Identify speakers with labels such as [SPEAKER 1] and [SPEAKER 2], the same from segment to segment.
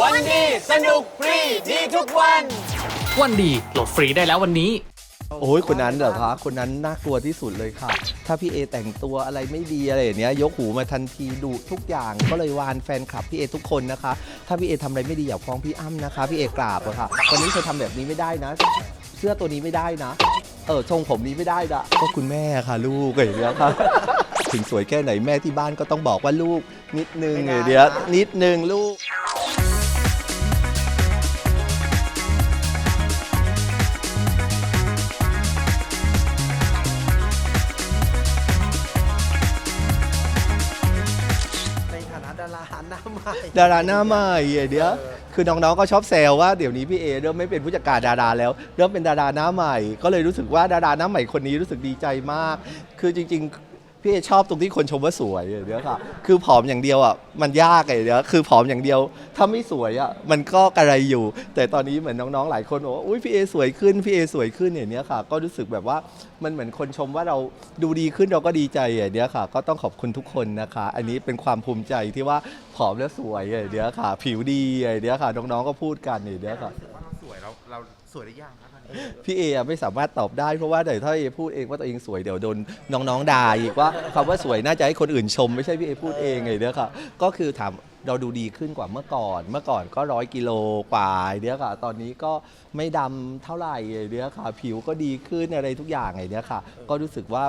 [SPEAKER 1] วันดีสนุกฟรีดีทุกวัน
[SPEAKER 2] วันดีโหลดฟรีได้แล้ววันนี้
[SPEAKER 3] โอ้ยคนนั้นเหรอคะคนนั้นน่ากลัวที่สุดเลยค่ะ ถ้าพี่เอแต่งตัวอะไรไม่ดีอะไรอย่างเนี้ยยกหูมาทันทีดุทุกอย่างก็เลยวานแฟนคลับพี่เอทุกคนนะคะ ถ้าพี่เอทำอะไรไม่ดีอย่าฟ้องพี่อ้ำนะคะพี่เอกราบอะค่ะวันนี้เธอทำแบบนี้ไม่ได้นะ เสื้อตัวนี้ไม่ได้นะเออทรงผมนี้ไม่ได้นะก็คุณแม่ค่ะ ลูกอย่างเงี้ยค่ะ ถึงสวยแค่ไหนแม่ที่บ้านก็ต้องบอกว่าลูก นิดนึงอย่างเดียวนิดนึงลูก
[SPEAKER 4] ในฐานะดาราหน้าใหม่
[SPEAKER 3] ดาราหน้าใหม่ไอเดียวคือน้องๆก็ชอบแซวว่าเดี๋ยวนี้พี่เอเริ่มไม่เป็นผู้จัดการดาราแล้ว เริ่มเป็นดาราหน้าใหม่ ก็เลยรู้สึกว่าดาราหน้าใหม่คนนี้รู้สึกดีใจมาก คือจริง ๆ พี่เอชอบตรงที่คนชมว่าสวยไอเดียวค่ะ คือผอมอย่างเดียวอะมันยากไอเดียวคือผอมอย่างเดียว ถ้าไม่สวยอะมันก็กระไรอยู่ แต่ตอนนี้เหมือนน้องๆหลายคนบอกว่าอุ้ยพี่เอสวยขึ้นพี่เอสวยขึ้นอย่างเนี้ยค่ะ ก็รู้สึกแบบว่ามันเหมือนคนชมว่าเราดูดีขึ้นเราก็ดีใจอย่างเนี้ยค่ะ ก็ต้องขอบคุณทุกคนนะคะ อันนี้เป็นความภูมิใจที่ว่าผอมแล้วสวยอย่างเนี้ยค่ะ ผิวดีอย่างเนี้ยค่ะน้องๆก็พูดกันอย่างเนี้ยค่ะ
[SPEAKER 4] เราสวเราสวยหรือยังครับตอนนี้
[SPEAKER 3] พี่เออะไม่สามารถตอบได้เพราะว่าเดี๋ยวถ้าเอพูดเองว่าตัวเองสวยเดี๋ยวโดนน้องๆด่าอีกว่าคำว่าสวยน่าจะให้คนอื่นชม ไม่ใช่พี่เอพูดเองไงเนี้ยค่ะก็คือถามเราดูดีขึ้นกว่าเมื่อก่อน เมื่อก่อนก็ร้อยกิโลกว่าเนี้ยค่ะ ตอนนี้ก็ไม่ดำเท่าไหร่ไอ้เนี้ยค่ะ ผิวก็ดีขึ้นอะไรทุกอย่างไอ้เนี้ยค่ะ ก็รู้สึกว่า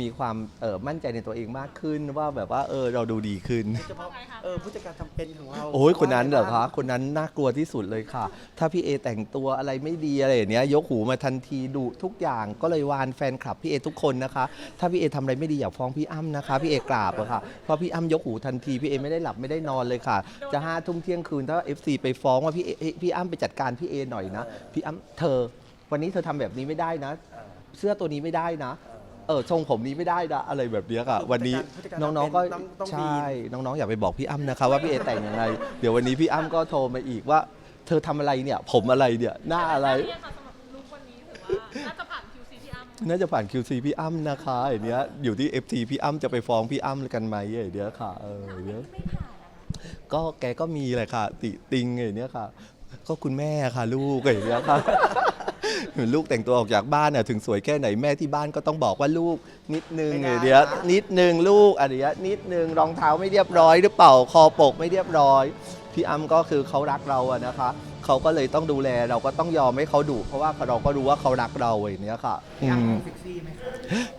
[SPEAKER 3] มีความเออมั่นใจในตัวเองมากขึ้นว่าแบบว่าเออเราดูดีขึ้น
[SPEAKER 4] เฉพาะเออผู้จัดการทำเป็นของเรา
[SPEAKER 3] โอ้ยคนนั้นเหรอคะคนนั้นน่ากลัวที่สุดเลยค่ะ ถ้าพี่เอแต่งตัวอะไรไม่ดีอะไรอย่างเนี้ยยกหูมาทันทีดุทุกอย่างก็เลยวานแฟนคลับพี่เอทุกคนนะคะ ถ้าพี่เอทำอะไรไม่ดีอย่าฟ้องพี่อ้ำนะคะ พี่เอกราบอะค่ะเพราะพี่อ้ำยกหูทันทีพี่เอไม่ได้หลับไม่ได้นอนเลยค่ะ จะห้าทุ่มเที่ยงคืนถ้า FC ไปฟ้องว่าพี่เอเอ้ยพี่อ้ำไปจัดการพี่เอหน่อยนะพี่อ้ำเธอ วันนี้เธอทำแบบนี้ไม่ได้นะ เสื้อตัวนี้ไม่ได้นะ เออทรงผมนี้ไม่ได้นะอะไรแบบเนี้ยค่ะวันนี้น้องๆก็ใช่น้องๆอย่าไปบอกพี่อ้ำนะคะว่าพี่เอแต่งยังไงเดี๋ยววันนี้พี่อ้ำก็โทรมาอีกว่า เธอทำอะไรเนี่ยผมอะไรเนี่ยหน้าอะไร
[SPEAKER 5] เนี่ยค่ะสำหรับลุควันนี้ถือว่าน่าจะผ่าน QC พี่อ้ำ
[SPEAKER 3] น่าจะผ่าน QC พี่อ้ำนะคะไอเนี้ยอยู่ที่ FT พี่อ้ำจะไปฟ้องพี่อ้ำกันไหมไอเนี้ยค่ะเออไอ้เนี้ยก็แกก็มีแหละค่ะ ติติงไอเนี้ยค่ะ ก็คุณแม่ค่ะลูกไอเนี้ยค่ะ ลูกแต่งตัวออกจากบ้านน่ะถึงสวยแค่ไหนแม่ที่บ้านก็ต้องบอกว่าลูกนิดนึง
[SPEAKER 4] ไม่
[SPEAKER 3] ไอ
[SPEAKER 4] ได้
[SPEAKER 3] เนี้ย
[SPEAKER 4] นะ
[SPEAKER 3] นิดนึงลูกอะไรเนี้ยนิดนึงรองเท้าไม่เรียบร้อยหรือเปล่าคอปกไม่เรียบร้อย พี่อ้ำก็คือเขารักเราอะนะคะเขาก็เลยต้องดูแลเราก็ต้องยอมให้เขาดุเพราะว่าเราก็รู้ว่าเขารักเราอย่างเนี้ยค่ะอืม
[SPEAKER 4] เซ็กซี่ไหมคะ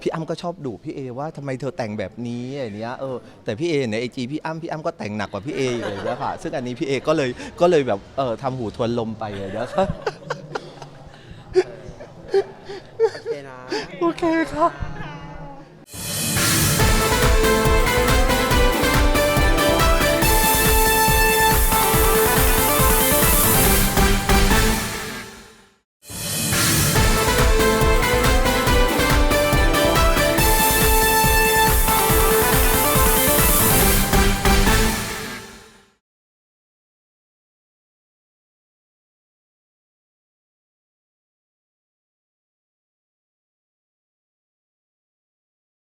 [SPEAKER 3] พี่อ้ำก็ชอบดุพี่เอว่าทำไมเธอแต่งแบบนี้อย่างเนี้ยเออแต่พี่เอในไอจีพี่อ้ำพี่อ้ำก็แต่งหนักกว่าพี่เออีกเลยนะคะซึ่งอันนี้พี่เอก็เลยก็เลยแบบเออทำหูทวนลมไปเลยนะคะ 어떻게 가?